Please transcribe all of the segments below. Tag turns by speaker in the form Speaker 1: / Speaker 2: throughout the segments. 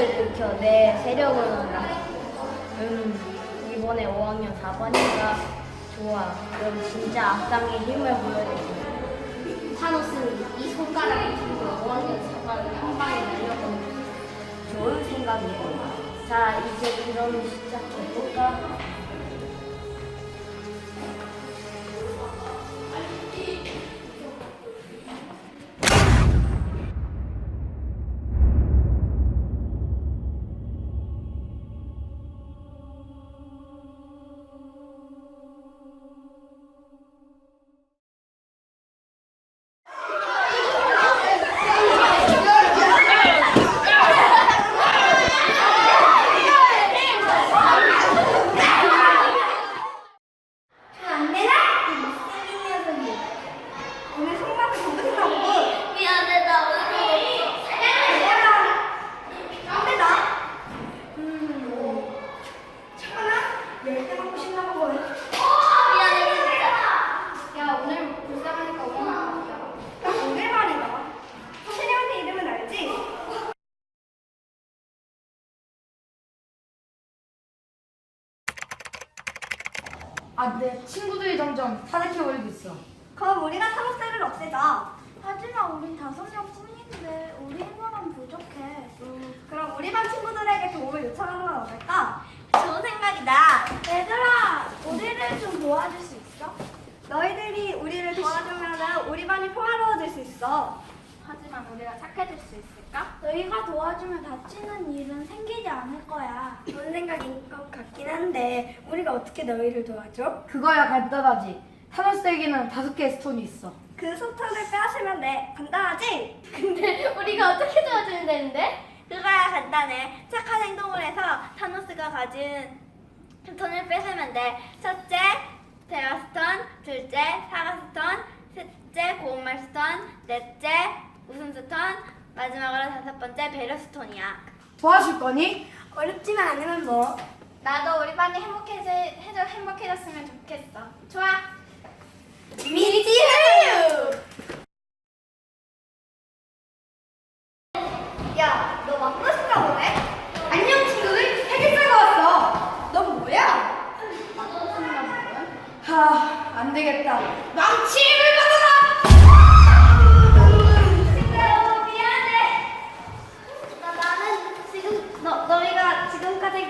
Speaker 1: 세력을 일으켜 내 세력을 온다. 음, 이번에 5학년 4반인가? 좋아. 그럼 진짜 악당의 힘을 보여줄게. 타노스는 이 손가락을 들고 5학년 4반을 한 방에 날려버렸어. 좋은 생각이야. 자, 이제 그럼 시작해볼까?
Speaker 2: 아,
Speaker 3: 내 친구들이 점점 타락해버리고 있어.
Speaker 2: 그럼 우리가 타노스를 없애자.
Speaker 4: 하지만 우린 다섯 명 뿐인데 우리 힘으로는 부족해.
Speaker 2: 음, 그럼 우리 반 친구들에게 도움을 요청하는 건 어떨까?
Speaker 4: 좋은 생각이다. 얘들아, 우리를 좀 도와줄 수 있어?
Speaker 2: 너희들이 우리를 도와주면 우리 반이 평화로워질 수 있어.
Speaker 4: 하지만 우리가 착해질 수 있 을까? 너희가 도와주면 다치는 일은 생기지 않을 거야.
Speaker 2: 좋은 생각인 것 같긴 한데 우리가 어떻게 너희를 도와줘?
Speaker 3: 그거야 간단하지. 타노스에게는 다섯 개의 스톤이 있어.
Speaker 2: 그 소탄을 빼앗으면 돼. 간단하지?
Speaker 1: 근데 우리가 어떻게 도와주면 되는데?
Speaker 4: 그거야 간단해. 착한 행동을 해서 타노스가 가진 스톤을 뺏으면 돼. 첫째, 대화 스톤. 둘째, 사과 스톤. 셋째, 고운말 스톤. 넷째, 웃음 스톤. 마지막으로 다섯 번째, 배려 스톤이야.
Speaker 3: 도와줄 거니?
Speaker 2: 어렵지만 않으면 뭐.
Speaker 4: 나도 우리 반이 행복해져, 해줘, 행복해졌으면 좋겠어. 좋아.
Speaker 2: 미리지유! 야, 너 맞고 싶다 보네? 안녕 친구들, 해결사가 왔어. 넌 뭐야?
Speaker 3: 하, 안 되겠다.
Speaker 2: 망치를 받아라!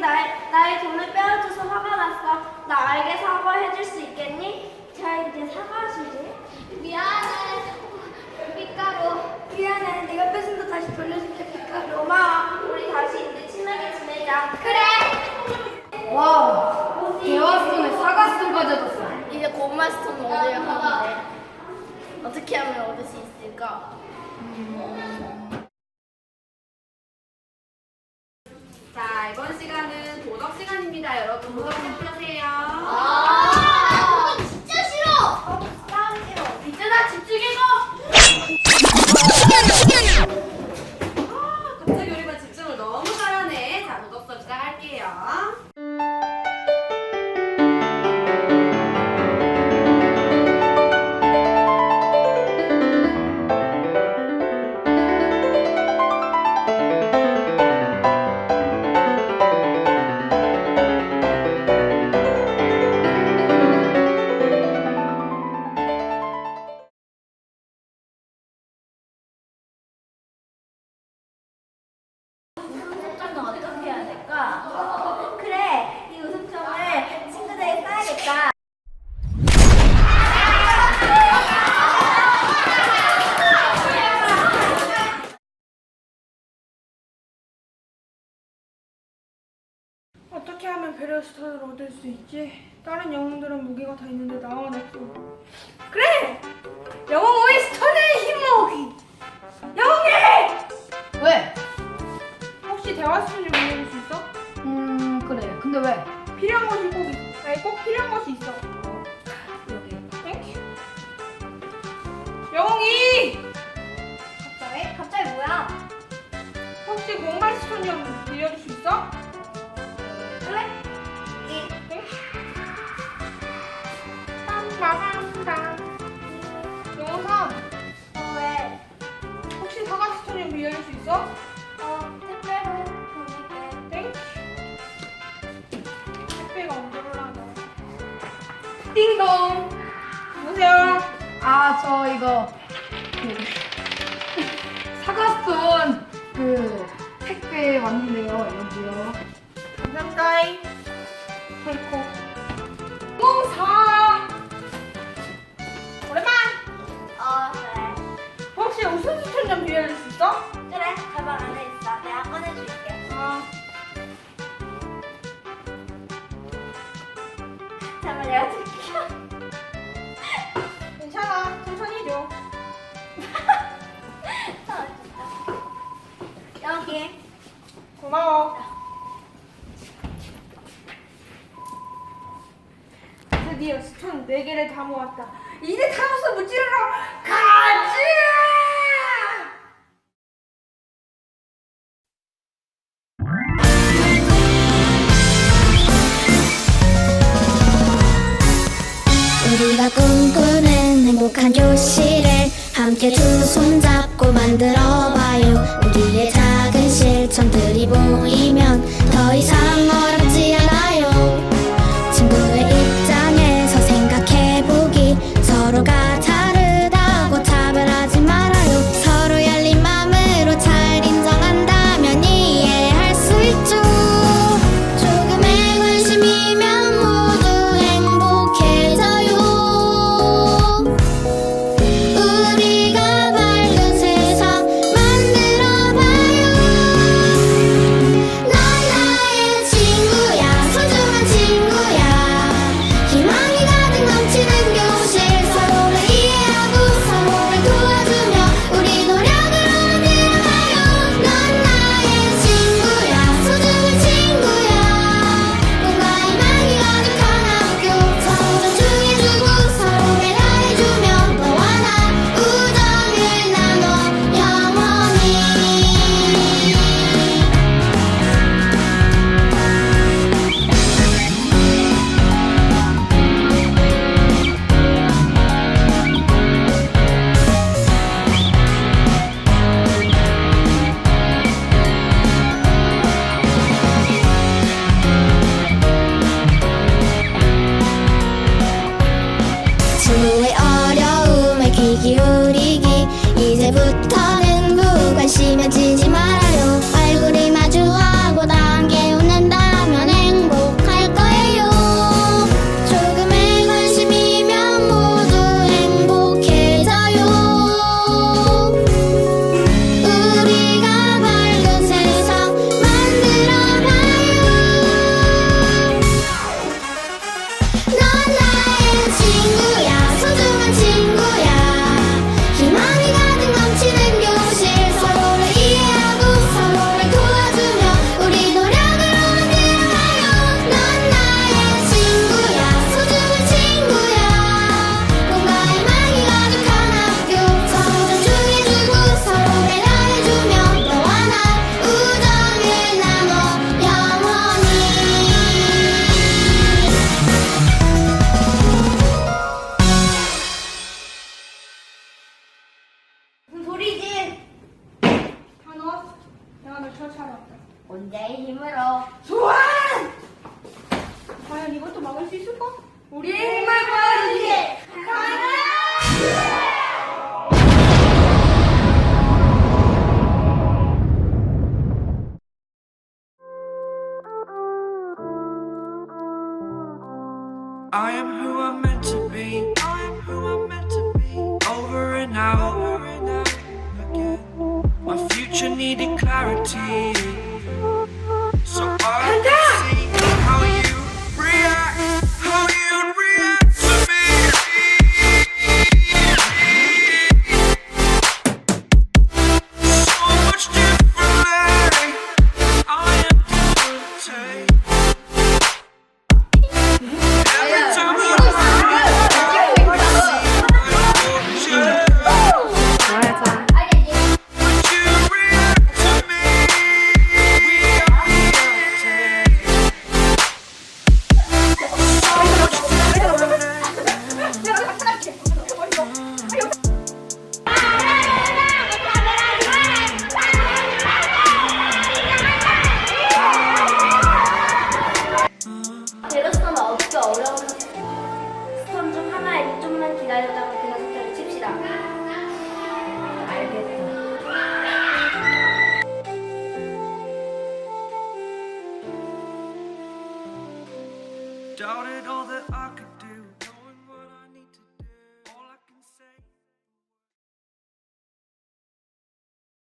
Speaker 4: 날, 나의 돈을 빼앗아줘서 화가 났어. 나에게 사과해 줄 수 있겠니? 자, 이제 사과하시지. 미안해. 삐까로.
Speaker 2: 미안해, 네가 뺏은 거 다시 돌려줄게, 피카로.
Speaker 4: 고마워. 우리 다시 이제 친하게 지내자. 그래.
Speaker 3: 와, 대화스톤에 사과스톤까지 얻었어.
Speaker 1: 이제 고구마 스톤 얻으려 하는데 어떻게 하면 얻을 수 있을까?
Speaker 5: 자, 이번 시간은 도덕 시간입니다. 여러분, 도덕 체크하세요.
Speaker 1: 아, 그거 진짜 싫어.
Speaker 4: 싸움 싫어.
Speaker 1: 있잖아 집중해서.
Speaker 6: 스톤을 얻을 수 있지? 다른 영웅들은 무기가 다 있는데 나만 없어. 그래! 영웅 오이 스톤의 힘모으기! 영웅이!
Speaker 3: 왜?
Speaker 6: 혹시 대화 스톤을 빌려줄 수 있어?
Speaker 3: 음, 그래. 근데 왜?
Speaker 6: 필요한 것이 꼭 있어. 아니, 꼭 필요한 것이 있어.
Speaker 3: 여기.
Speaker 6: 땡큐. 영웅이!
Speaker 2: 갑자기? 갑자기 뭐야?
Speaker 6: 혹시 공발 스톤 좀 빌려줄 수 있어? 있어?
Speaker 4: 어, 택배로 보낼게.
Speaker 6: 택배가 언제 올라가? 띵동. 여보세요.
Speaker 3: 아 저 이거 그 사과스톤 그 택배 왔는데요. 여기요.
Speaker 6: 감사합니다.
Speaker 4: 콜콜. 예.
Speaker 6: 고마워. 드디어 스톤 네 개를 다 모았다. 이제 타노스 무찌르러 가지!
Speaker 7: 우리가 꿈꾸는 행복한 교실을 함께 두 손 잡고 만들어봐요 우리의 자. 사람들이 보이면 더 이상 어라 문제의
Speaker 1: 힘으로
Speaker 6: 좋아! 과연 이것도 막을 수 있을까? 우리의 힘을 보여주지! 가라!
Speaker 8: I am who I'm meant to be. I am who I'm meant to be. Over and out, over and out again. My future needed clarity. so hard.